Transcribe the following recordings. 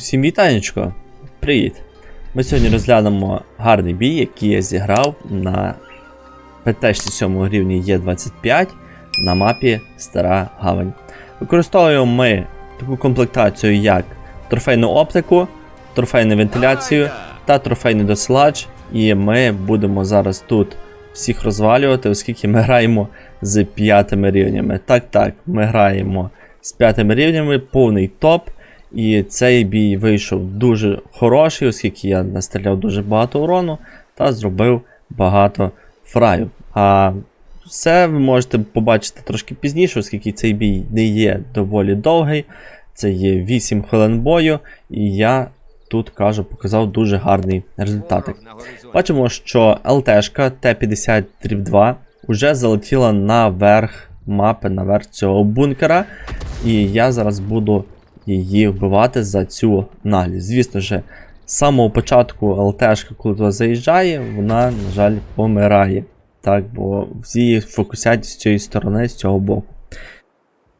Усім вітанечко! Привіт! Ми сьогодні розглянемо гарний бій, який я зіграв на ПТ 7 рівні Є25 на мапі Стара Гавань. Використовуємо ми таку комплектацію, як трофейну оптику, трофейну вентиляцію та трофейний досилач. І ми будемо зараз тут всіх розвалювати, оскільки ми граємо з п'ятими рівнями. Так, так, ми граємо з п'ятими рівнями, повний топ. І цей бій вийшов дуже хороший, оскільки я настріляв дуже багато урону та зробив багато фраю. А все ви можете побачити трошки пізніше, оскільки цей бій не є доволі довгий. Це є 8 хвилин бою, і я тут кажу, показав дуже гарний результатик. Бачимо, що ЛТшка Т-50-2 вже залетіла наверх мапи, наверх цього бункера. І я зараз буду її вбивати за цю наглість. Звісно ж, з самого початку ЛТшка, коли туди заїжджає, вона, на жаль, помирає. Так, бо всі фокусять з цієї сторони, з цього боку.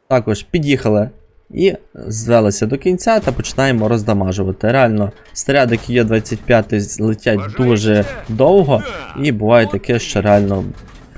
Також під'їхали і звелися до кінця та починаємо роздамажувати. Реально, снарядики Є25 летять дуже довго, і буває таке, що реально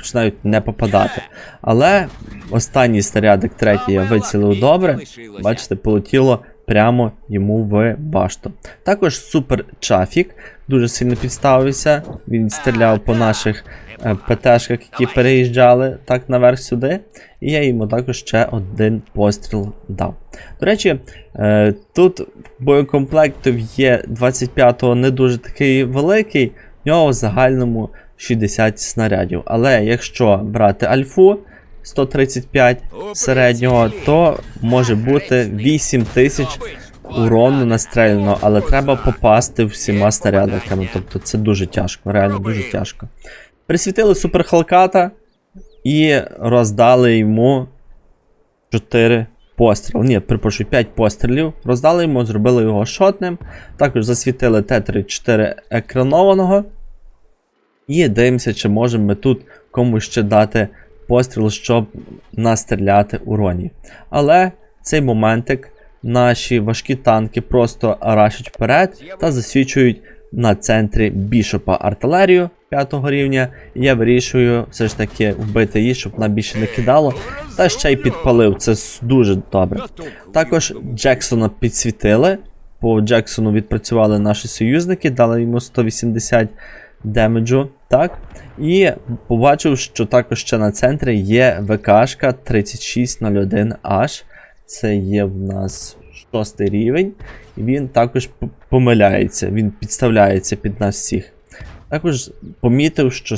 починають не попадати. Але останній снарядик третій я вицілив добре. Бачите, полетіло прямо йому в башту. Також супер Чафік дуже сильно підставився. Він стріляв по наших е, ПТшках, які переїжджали так наверх сюди. І я йому також ще один постріл дав. До речі, е, тут боєкомплектів є 25-го не дуже такий великий, в нього в загальному 60 снарядів. Але якщо брати альфу 135 середнього, то може бути 8 тисяч урону настріляно, але треба попасти всіма снарядиками. Тобто це дуже тяжко, реально дуже тяжко. Присвітили супер Халката і роздали йому 4 постріли. Ні, перепрошую, 5 пострілів. Роздали йому, зробили його шотним. Також засвітили Т-34 екранованого. І дивимося, чи можемо ми тут комусь ще дати постріл, щоб настріляти уроні. Але цей моментик наші важкі танки просто рашать вперед та засвічують на центрі бішопа артилерію 5 рівня. Я вирішую все ж таки вбити її, щоб вона більше не кидало. Та ще й підпалив. Це дуже добре. Також Джексона підсвітили. По Джексону відпрацювали наші союзники, дали йому 180 демеджу. Так. І побачив, що також ще на центрі є ВКшка 3601H. Це є в нас шостий рівень. І він також помиляється, він підставляється під нас всіх. Також помітив, що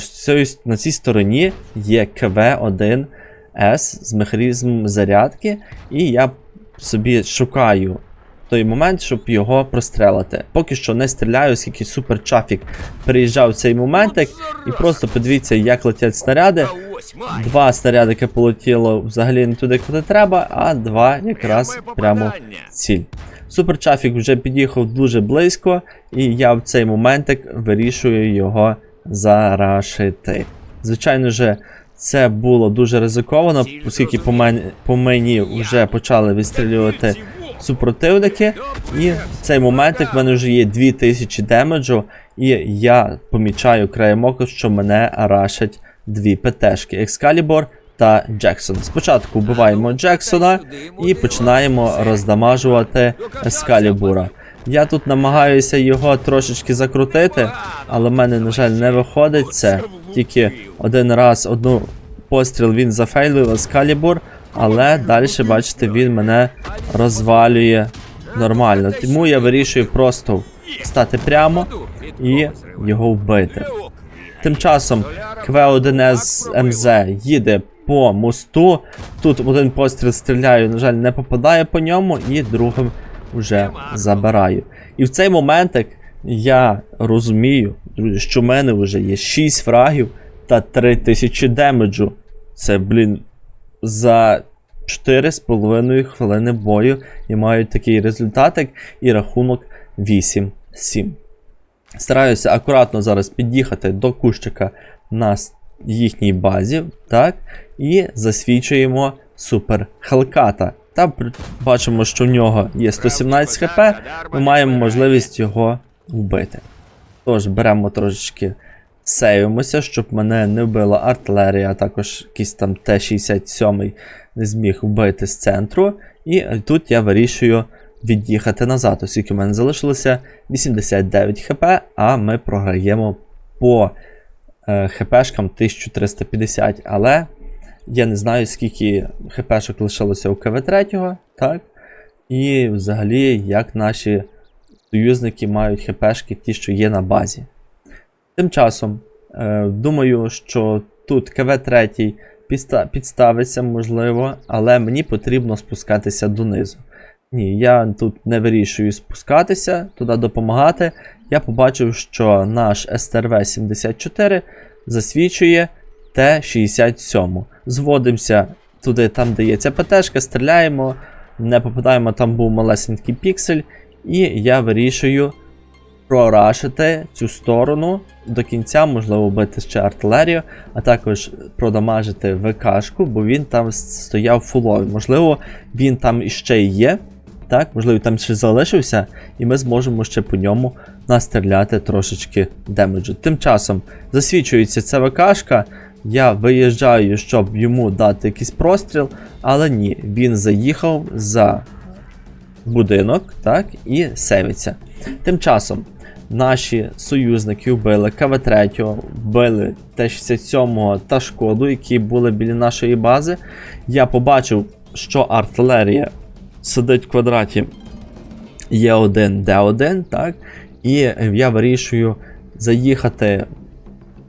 на цій стороні є КВ-1С з механізмом зарядки, і я собі шукаю той момент, щоб його прострелити. Поки що не стріляю, оскільки супер чафік приїжджав в цей моментик, і просто подивіться, як летять снаряди. Два снарядики полетіло взагалі не туди, куди треба, а два якраз прямо в ціль. Супер Чафік вже під'їхав дуже близько, і я в цей моментик вирішую його зарашити. Звичайно же, це було дуже ризиковано, оскільки по, мен... по мені вже почали відстрілювати супротивники. І в цей моментик в мене вже є 2000 демеджу, і я помічаю краєм ока, що мене рашать дві ПТшки Excalibur та Джексон. Спочатку вбиваємо Джексона і починаємо роздамажувати Ескалібура. Я тут намагаюся його трошечки закрутити, але в мене, на жаль, не виходить це. Тільки один раз одну постріл він зафейлив Ескалібур, але далі, бачите, він мене розвалює нормально. Тому я вирішую просто стати прямо і його вбити. Тим часом КВ-1С МЗ їде по мосту. Тут один постріл стріляю, на жаль, не попадає по ньому, і другим вже забираю. І в цей моментик я розумію, друзі, що в мене вже є 6 фрагів та 3000 демеджу. Це, блін, за 4,5 хвилини бою я маю такий результатик і рахунок 8-7. Стараюся акуратно зараз під'їхати до кущика на їхній базі, так, і засвічуємо супер Хелката. та бачимо, що в нього є 117 хп, ми маємо можливість його вбити. Тож беремо трошечки сейвимося, щоб мене не вбила артилерія, а також якийсь там Т-67 не зміг вбити з центру. І тут я вирішую від'їхати назад, оскільки в мене залишилося 89 хп, а ми програємо по е, хпшкам 1350. Але я не знаю, скільки хпшок лишилося у КВ-3, так? І взагалі, як наші союзники мають хпшки ті, що є на базі. Тим часом, е, думаю, що тут КВ-3 підста- підставиться, можливо, але мені потрібно спускатися донизу. Ні, я тут не вирішую спускатися, туди допомагати. Я побачив, що наш СТРВ-74 засвічує Т-67. Зводимося туди, там, де є ця ПТшка, стріляємо, не попадаємо, там був малесенький піксель, і я вирішую прорашити цю сторону до кінця, можливо, вбити ще артилерію, а також продамажити ВКшку, бо він там стояв фуловий. Можливо, він там іще є. Так, можливо, там ще залишився, і ми зможемо ще по ньому настріляти трошечки демеджу. Тим часом засвічується ця ВКшка. Я виїжджаю, щоб йому дати якийсь простріл, але ні, він заїхав за будинок, так, і сейвиться. Тим часом наші союзники вбили КВ-3, вбили Т-67 та шкоду, які були біля нашої бази. Я побачив, що артилерія сидить в квадраті Е1, Д1, так, і я вирішую заїхати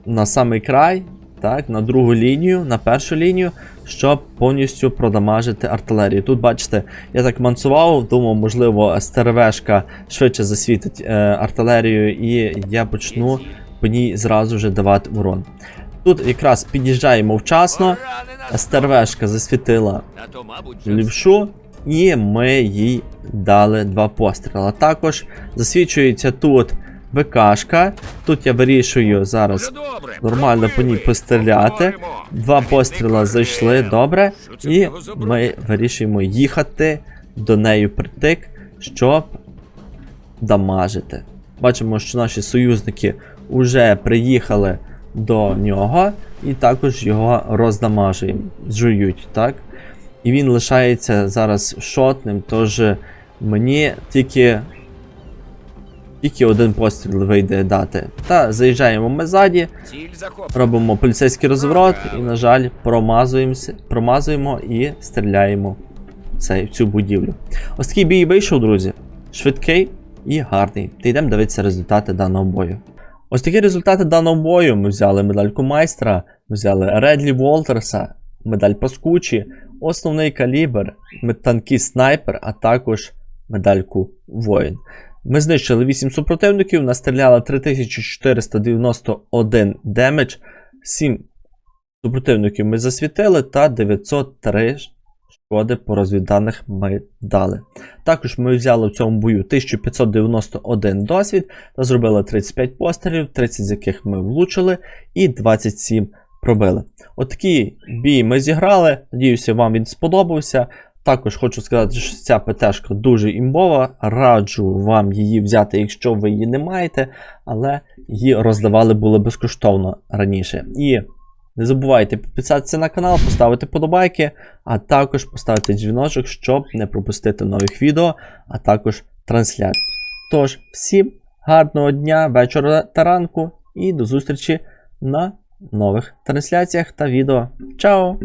на самий край, так, на другу лінію, на першу лінію, щоб повністю продамажити артилерію. Тут, бачите, я так мансував, думав, можливо, СТРВшка швидше засвітить е, артилерію, і я почну по ній зразу вже давати урон. Тут якраз під'їжджаємо вчасно, СТРВшка засвітила лівшу, і ми їй дали два постріли. Також засвічується тут ВКшка. Тут я вирішую зараз нормально по ній постріляти. Два постріла зайшли добре, і ми вирішуємо їхати до неї притик, щоб дамажити. Бачимо, що наші союзники вже приїхали до нього і також його роздамажують, жують, так? І він лишається зараз шотним, тож мені тільки. Тільки один постріл вийде дати. Та заїжджаємо ми ззаді, робимо поліцейський розворот і, на жаль, промазуємося, промазуємо і стріляємо в, цей, в цю будівлю. Ось такий бій вийшов, друзі. Швидкий і гарний. Та йдемо дивитися результати даного бою. Ось такі результати даного бою. Ми взяли медальку майстра, ми взяли Редлі Волтерса, медаль Паскучі, основний калібр, танкіст снайпер, а також медальку воїн. Ми знищили 8 супротивників, настріляли 3491 демедж, 7 супротивників ми засвітили та 903 шкоди по розвідданих ми дали. Також ми взяли в цьому бою 1591 досвід та зробили 35 пострілів, 30 з яких ми влучили і 27 пробили. Отакий бій ми зіграли. Надіюся, вам він сподобався. Також хочу сказати, що ця ПТшка дуже імбова. Раджу вам її взяти, якщо ви її не маєте, але її роздавали були безкоштовно раніше. І не забувайте підписатися на канал, поставити подобайки, а також поставити дзвіночок, щоб не пропустити нових відео, а також трансляцій. Тож, всім гарного дня, вечора та ранку і до зустрічі на нових трансляціях та відео. Чао!